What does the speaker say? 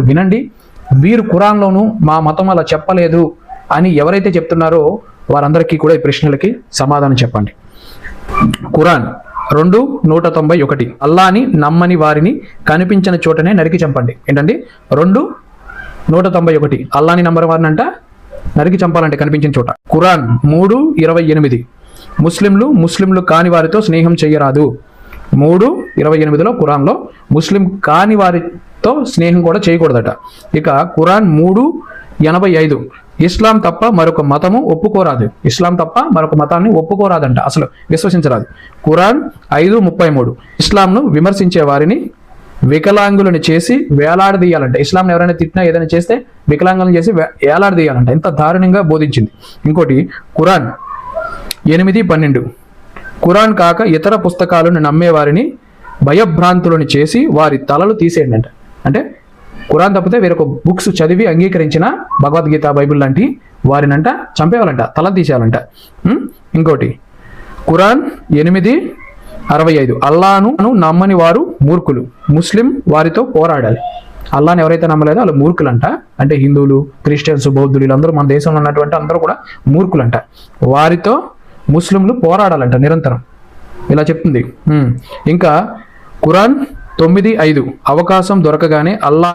వినండి. వీరు ఖురాన్లోను మా మతం అలా చెప్పలేదు అని ఎవరైతే చెప్తున్నారో వారందరికీ కూడా ఈ ప్రశ్నలకి సమాధానం చెప్పండి. ఖురాన్ రెండు నూట తొంభై ఒకటి. అల్లాని నమ్మని వారిని కనిపించిన చోటనే నరికి చంపండి. ఏంటండి? రెండు నూట తొంభై ఒకటి. అల్లాని నమ్మని వారిని అంట నరికి చంపాలంటే కనిపించిన చోట. ఖురాన్ మూడు ఇరవై ఎనిమిది. ముస్లింలు ముస్లింలు కాని వారితో స్నేహం చేయరాదు. మూడు ఇరవై ఎనిమిదిలో ఖురాన్లో ముస్లిం కాని వారి తో స్నేహం కూడా చేయకూడదట. ఇక ఖురాన్ మూడు ఎనభై ఐదు. ఇస్లాం తప్ప మరొక మతము ఒప్పుకోరాదు. ఇస్లాం తప్ప మరొక మతాన్ని ఒప్పుకోరాదంట. అసలు విశ్వసించరాదు. ఖురాన్ ఐదు ముప్పై మూడు. ఇస్లాంను విమర్శించే వారిని వికలాంగులను చేసి వేలాడదీయాలంట. ఇస్లాంని ఎవరైనా తిట్టినా ఏదైనా చేస్తే వికలాంగులను చేసి వేలాడదీయాలంట. ఎంత దారుణంగా బోధించింది. ఇంకోటి ఖురాన్ ఎనిమిది పన్నెండు. ఖురాన్ కాక ఇతర పుస్తకాలను నమ్మేవారిని భయభ్రాంతులను చేసి వారి తలలు తీసేయండి అంటే ఖురాన్ తప్పితే వేరొక బుక్స్ చదివి అంగీకరించిన భగవద్గీత బైబిల్ లాంటి వారినంట చంపేవాలంట తల తీసేయాలంట ఇంకోటి. ఖురాన్ ఎనిమిది అరవై ఐదు. అల్లాను నమ్మని వారు మూర్ఖులు. ముస్లిం వారితో పోరాడాలి. అల్లాని ఎవరైతే నమ్మలేదో వాళ్ళు మూర్ఖులంట. అంటే హిందువులు క్రిస్టియన్స్ బౌద్ధులు వీళ్ళందరూ మన దేశంలో ఉన్నటువంటి అందరూ కూడా మూర్ఖులంట. వారితో ముస్లింలు పోరాడాలంట నిరంతరం. ఇలా చెప్తుంది. ఇంకా ఖురాన్ తొమ్మిది ఐదు అవకాశం దొరకగానే అల్లా